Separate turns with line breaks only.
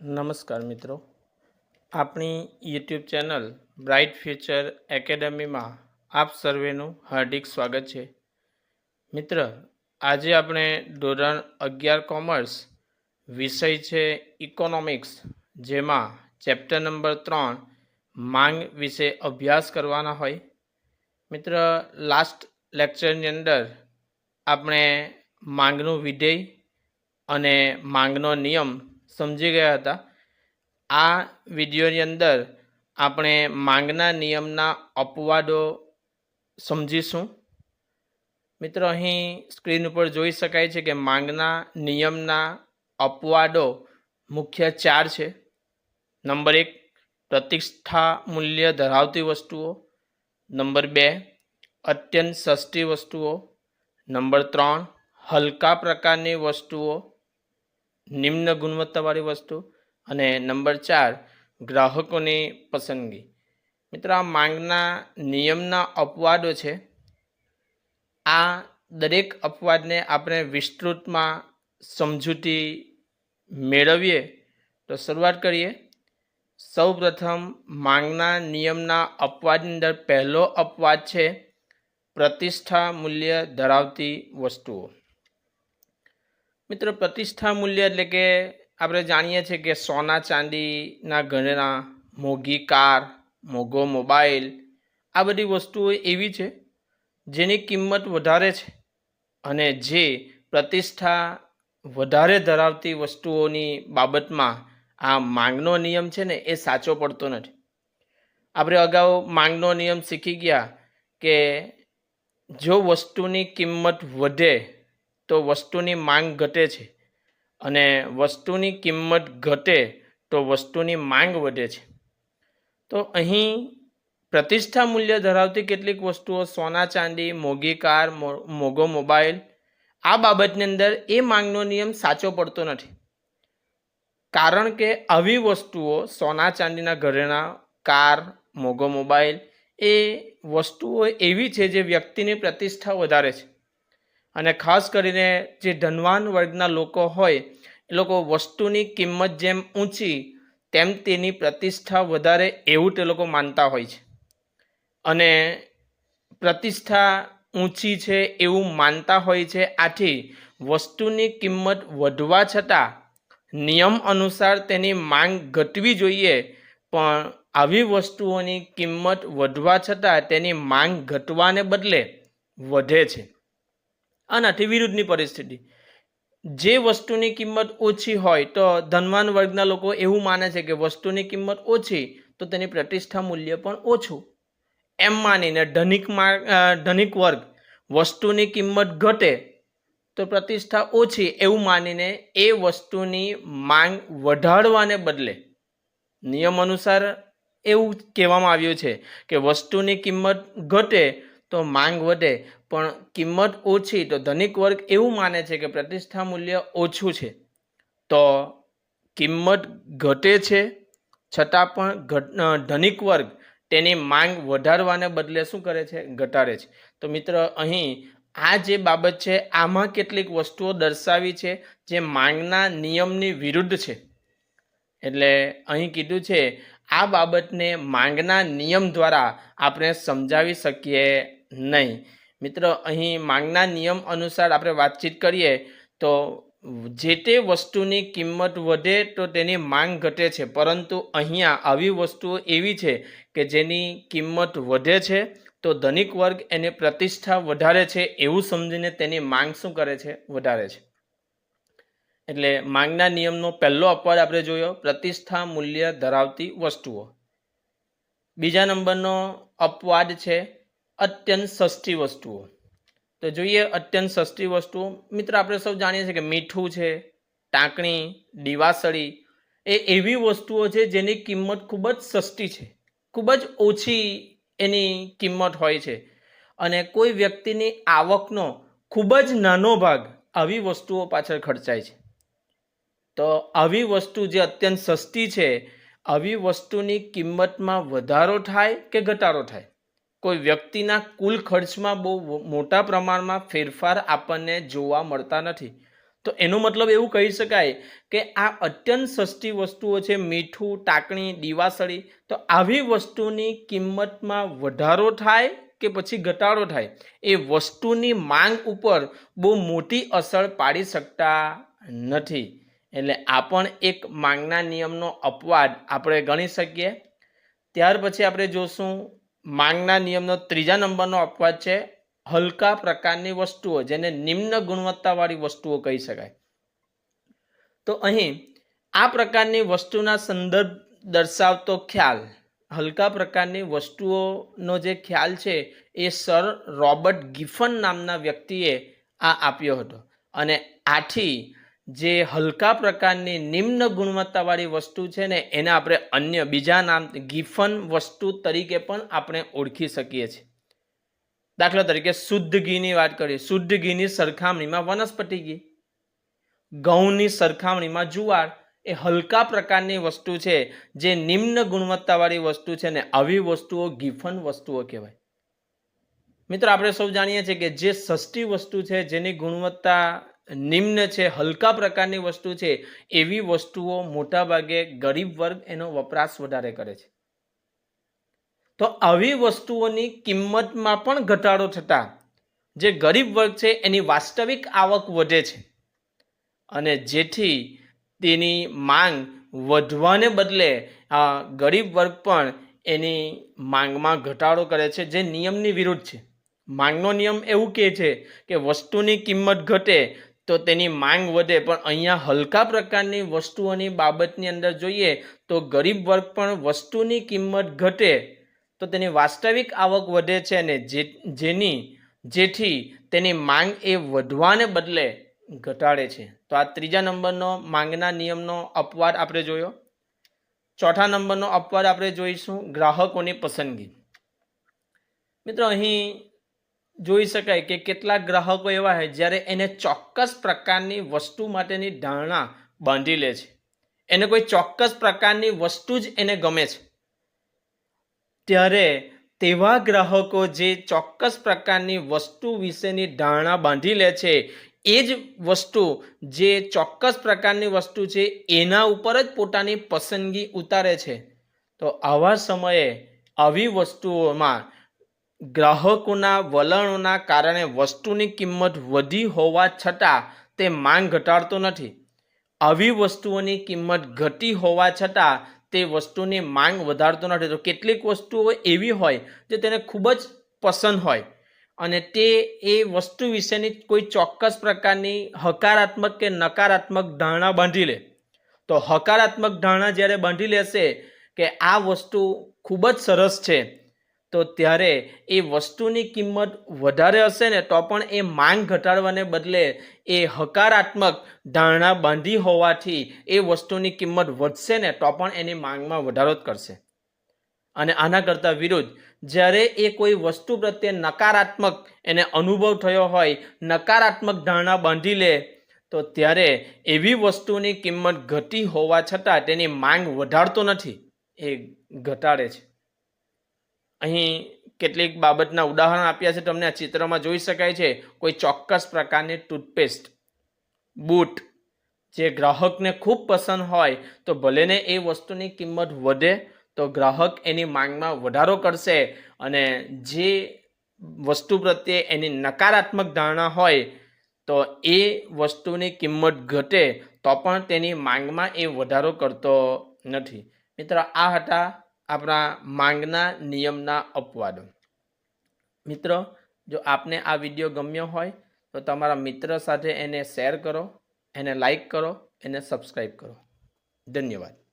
નમસ્કાર મિત્રો. આપણી યુટ્યુબ ચેનલ બ્રાઇટ ફ્યુચર એકેડમીમાં આપ સર્વેનું હાર્દિક સ્વાગત છે. મિત્ર, આજે આપણે ધોરણ અગિયાર કોમર્સ વિષય છે ઇકોનોમિક્સ, જેમાં ચેપ્ટર નંબર ત્રણ માંગ વિશે અભ્યાસ કરવાના હોય. મિત્ર, લાસ્ટ લેક્ચરની અંદર આપણે માંગનું વિધેય અને માંગનો નિયમ સમજી ગયા હતા. આ વિડીયોની અંદર આપણે માંગના નિયમના અપવાદો સમજીશું. મિત્રો, અહીં સ્ક્રીન ઉપર જોઈ શકાય છે કે માંગના નિયમના અપવાદો મુખ્ય ચાર છે. નંબર એક, પ્રતિષ્ઠા મૂલ્ય ધરાવતી વસ્તુઓ. નંબર બે, અત્યંત સસ્તી વસ્તુઓ. નંબર ત્રણ, હલકા પ્રકારની વસ્તુઓ. નિમ્ન ગુણવત્તાવાળી વસ્તુ અને નંબર ચાર, ગ્રાહકોની પસંદગી. મિત્રો, આ માંગના નિયમના અપવાદો છે. આ દરેક અપવાદને આપણે વિસ્તૃતમાં સમજૂતી મેળવીએ તો શરૂઆત કરીએ. સૌ પ્રથમ માંગના નિયમના અપવાદની અંદર પહેલો અપવાદ છે, પ્રતિષ્ઠા મૂલ્ય ધરાવતી વસ્તુઓ. મિત્રો, પ્રતિષ્ઠા મૂલ્ય એટલે કે આપણે જાણીએ છીએ કે સોના ચાંદીના ગણના, મોંઘી કાર, મોંઘો મોબાઈલ, આ બધી વસ્તુઓ એવી છે જેની કિંમત વધારે છે અને જે પ્રતિષ્ઠા વધારે ધરાવતી વસ્તુઓની બાબતમાં આ માંગનો નિયમ છે ને એ સાચો પડતો નથી. આપણે અગાઉ માંગનો નિયમ શીખી ગયા કે જો વસ્તુની કિંમત વધે તો વસ્તુની માંગ ઘટે છે અને વસ્તુની કિંમત ઘટે તો વસ્તુની માંગ વધે છે. તો અહીં પ્રતિષ્ઠા મૂલ્ય ધરાવતી કેટલીક વસ્તુઓ સોના ચાંદી, મોંઘી કાર મોંઘો મોબાઈલ, આ બાબતની અંદર એ માંગનો નિયમ સાચો પડતો નથી. કારણ કે આવી વસ્તુઓ સોના ચાંદીના ઘરેણા, કાર, મોંઘો મોબાઈલ એ વસ્તુઓ એવી છે જે વ્યક્તિની પ્રતિષ્ઠા વધારે છે. અને ખાસ કરીને જે ધનવાન વર્ગના લોકો હોય, એ લોકો વસ્તુની કિંમત જેમ ઊંચી, તેમ તેની પ્રતિષ્ઠા વધારે એવું તે લોકો માનતા હોય છે. અને પ્રતિષ્ઠા ઊંચી છે એવું માનતા હોય છે, આથી વસ્તુની કિંમત વધવા છતાં નિયમ અનુસાર તેની માંગ ઘટવી જોઈએ, પણ આવી વસ્તુઓની કિંમત વધવા છતાં તેની માંગ ઘટવાને બદલે વધે છે. આનાથી વિરુદ્ધની પરિસ્થિતિ. જે વસ્તુની કિંમત ઓછી હોય તો ધનવાન વર્ગના લોકો એવું માને છે કે વસ્તુની કિંમત ઓછી તો તેની પ્રતિષ્ઠા મૂલ્ય પણ ઓછું. એમ માનીને ધનિક ધનિક વર્ગ વસ્તુની કિંમત ઘટે તો પ્રતિષ્ઠા ઓછી એવું માનીને એ વસ્તુની માંગ વધારવાને બદલે. નિયમ અનુસાર એવું કહેવામાં આવ્યું છે કે વસ્તુની કિંમત ઘટે તો માંગ વધે, પણ કિંમત ઓછી તો ધનિક વર્ગ એવું માને છે કે પ્રતિષ્ઠા મૂલ્ય ઓછું છે. તો કિંમત ઘટે છે, છતાં પણ ધનિક વર્ગ તેની માંગ વધારવાને બદલે શું કરે છે? ઘટાડે છે. તો મિત્ર, અહીં આ જે બાબત છે, આમાં કેટલીક વસ્તુઓ દર્શાવી છે જે માંગના નિયમની વિરુદ્ધ છે. એટલે અહીં કીધું છે, આ બાબતને માંગના નિયમ દ્વારા આપણે સમજાવી શકીએ. નહીં. મિત્રો, અહીં માંગના નિયમ અનુસાર આપણે વાતચીત કરીએ તો જે તે વસ્તુની કિંમત વધે તો તેની માંગ ઘટે છે. પરંતુ અહીંયા આવી વસ્તુઓ એવી છે કે જેની કિંમત વધે છે તો ધનિક વર્ગ એને પ્રતિષ્ઠા વધારે છે એવું સમજીને તેની માંગ શું કરે છે? વધારે છે. એટલે માંગના નિયમનો પહેલો અપવાદ આપણે જોયો, પ્રતિષ્ઠા મૂલ્ય ધરાવતી વસ્તુઓ. બીજા નંબરનો અપવાદ છે અત્યંત સસ્તી વસ્તુઓ. તો જોઈએ અત્યંત સસ્તી વસ્તુઓ. મિત્ર, આપણે સૌ જાણીએ છીએ કે મીઠું છે, ટાંકણી, દીવાસળી, એ એવી વસ્તુઓ છે જેની કિંમત ખૂબ જ સસ્તી છે. ખૂબ જ ઓછી એની કિંમત હોય છે. અને કોઈ વ્યક્તિની આવકનો ખૂબ જ નાનો ભાગ આવી વસ્તુઓ પાછળ ખર્ચાય છે. તો આવી વસ્તુ જે અત્યંત સસ્તી છે, આવી વસ્તુની કિંમતમાં વધારો થાય કે ઘટાડો થાય? કોઈ વ્યક્તિના કુલ ખર્ચમાં બહુ મોટા પ્રમાણમાં ફેરફાર આપણને જોવા મળતા નથી. તો એનો મતલબ એવું કહી શકાય કે આ અત્યંત સસ્તી વસ્તુઓ છે, મીઠું, ટાંકણી, દીવાસળી, તો આવી વસ્તુની કિંમતમાં વધારો થાય કે પછી ઘટાડો થાય? એ વસ્તુની માંગ ઉપર બહુ મોટી અસર પાડી શકતા નથી. એટલે આ પણ એક માંગના નિયમનો અપવાદ આપણે ગણી શકીએ. ત્યાર પછી આપણે જોશું માંગના નિયમનો ત્રીજા નંબરનો અપવાદ છે, હલકા પ્રકારની વસ્તુઓ, જેને નિમ્ન ગુણવત્તાવાળી વસ્તુઓ કહી શકાય. તો અહીં આ પ્રકારની વસ્તુના સંદર્ભ દર્શાવતો ખ્યાલ, હલકા પ્રકારની વસ્તુઓનો જે ખ્યાલ છે, એ સર રોબર્ટ ગિફન નામના વ્યક્તિએ આ આપ્યો હતો. અને આથી જે હલકા પ્રકારની નિમ્ન ગુણવત્તાવાળી વસ્તુ છે ને, એને આપણે અન્ય બીજા નામ ગિફન વસ્તુ તરીકે પણ આપણે ઓળખી શકીએ છીએ. દાખલા તરીકે શુદ્ધ ઘીની વાત કરીએ, શુદ્ધ ઘીની સરખામણીમાં વનસ્પતિ ઘી, ઘઉંની સરખામણીમાં જુવાર, એ હલકા પ્રકારની વસ્તુ છે જે નિમ્ન ગુણવત્તાવાળી વસ્તુ છે ને, આવી વસ્તુઓ ગિફન વસ્તુઓ કહેવાય. મિત્રો, આપણે સૌ જાણીએ છીએ કે જે સસ્તી વસ્તુ છે, જેની ગુણવત્તા નિમ્ન છે, હલકા પ્રકારની વસ્તુ છે, એવી વસ્તુઓ મોટાભાગે ગરીબ વર્ગ એનો વપરાશ વધારે કરે છે. તો આવી વસ્તુઓની કિંમતમાં પણ ઘટાડો થતાં જે ગરીબ વર્ગ છે, એની વાસ્તવિક આવક વધે છે. અને જેથી તેની માંગ વધવાને બદલે આ ગરીબ વર્ગ પણ એની માંગમાં ઘટાડો કરે છે, જે નિયમની વિરુદ્ધ છે. માંગનો નિયમ એવું કહે છે કે વસ્તુની કિંમત ઘટે તો તેની માંગ વધે. પણ અહીંયા હલકા પ્રકારની વસ્તુઓની બાબતની અંદર જોઈએ તો ગરીબ વર્ગ પણ વસ્તુની કિંમત ઘટે. તો તેની વાસ્તવિક આવક વધે છે અને જે, જેની, જેથી તેની માંગ એ વધવાને બદલે ઘટાડે છે. તો આ ત્રીજા નંબરનો માંગના નિયમનો અપવાદ આપણે જોયો. ચોથા નંબરનો અપવાદ આપણે જોઈશું, ગ્રાહકોની પસંદગી. મિત્રો અહીં જોઈ શકાય કે કેટલાક ગ્રાહકો એવા છે જ્યારે એને ચોક્કસ પ્રકારની વસ્તુ માટેની ધારણા બાંધી લે છે. એને કોઈ ચોક્કસ પ્રકારની વસ્તુ જ એને ગમે છે. ત્યારે તેવા ગ્રાહકો જે ચોક્કસ પ્રકારની વસ્તુ વિશેની ધારણા બાંધી લે છે, એ જ વસ્તુ જે ચોક્કસ પ્રકારની વસ્તુ છે, એના ઉપર જ પોતાની પસંદગી ઉતારે છે. તો આવા સમયે આવી વસ્તુઓમાં ગ્રાહકોના વલણોના કારણે વસ્તુની કિંમત વધી હોવા છતાં તે માંગ ઘટાડતો નથી. આવી વસ્તુઓની કિંમત ઘટી હોવા છતાં તે વસ્તુની માંગ વધારતો નથી. તો કેટલીક વસ્તુઓ એવી હોય જે તેને ખૂબ જ પસંદ હોય અને તે એ વસ્તુ વિશેની કોઈ ચોક્કસ પ્રકારની હકારાત્મક કે નકારાત્મક ધારણા બાંધી લે. તો હકારાત્મક ધારણા જ્યારે બાંધી લેશે કે આ વસ્તુ ખૂબ જ સરસ છે તો ત્યારે એ વસ્તુની કિંમત વધારે હશે ને, તો પણ એ માંગ ઘટાડવાને બદલે એ હકારાત્મક ધારણા બાંધી હોવાથી એ વસ્તુની કિંમત વધશે ને, તો પણ એની માંગમાં વધારો જ કરશે. અને આના કરતાં વિરુદ્ધ, જ્યારે એ કોઈ વસ્તુ પ્રત્યે નકારાત્મક એને અનુભવ થયો હોય, નકારાત્મક ધારણા બાંધી લે, તો ત્યારે એવી વસ્તુની કિંમત ઘટી હોવા છતાં તેની માંગ વધારતો નથી, એ ઘટાડે છે. અહીં કેટલીક બાબતના ઉદાહરણ આપ્યા છે, તમને આ ચિત્રમાં જોઈ શકાય છે, કોઈ ચોક્કસ પ્રકારની ટૂથપેસ્ટ, બૂટ, જે ગ્રાહકને ખૂબ પસંદ હોય, તો ભલેને એ વસ્તુની કિંમત વધે, તો ગ્રાહક એની માંગમાં વધારો કરશે અને જે વસ્તુ પ્રત્યે એની નકારાત્મક ધારણા હોય, તો એ વસ્તુની કિંમત ઘટે, તો પણ તેની માંગમાં એ વધારો કરતો નથી. મિત્રો, આ હતા આપણા માંગના નિયમના અપવાદો. મિત્રો, જો આપને આ વીડિયો ગમ્યો હોય, તો તમારા મિત્ર સાથે એને શેર કરો, એને લાઈક કરો, એને સબસ્ક્રાઈબ કરો. ધન્યવાદ.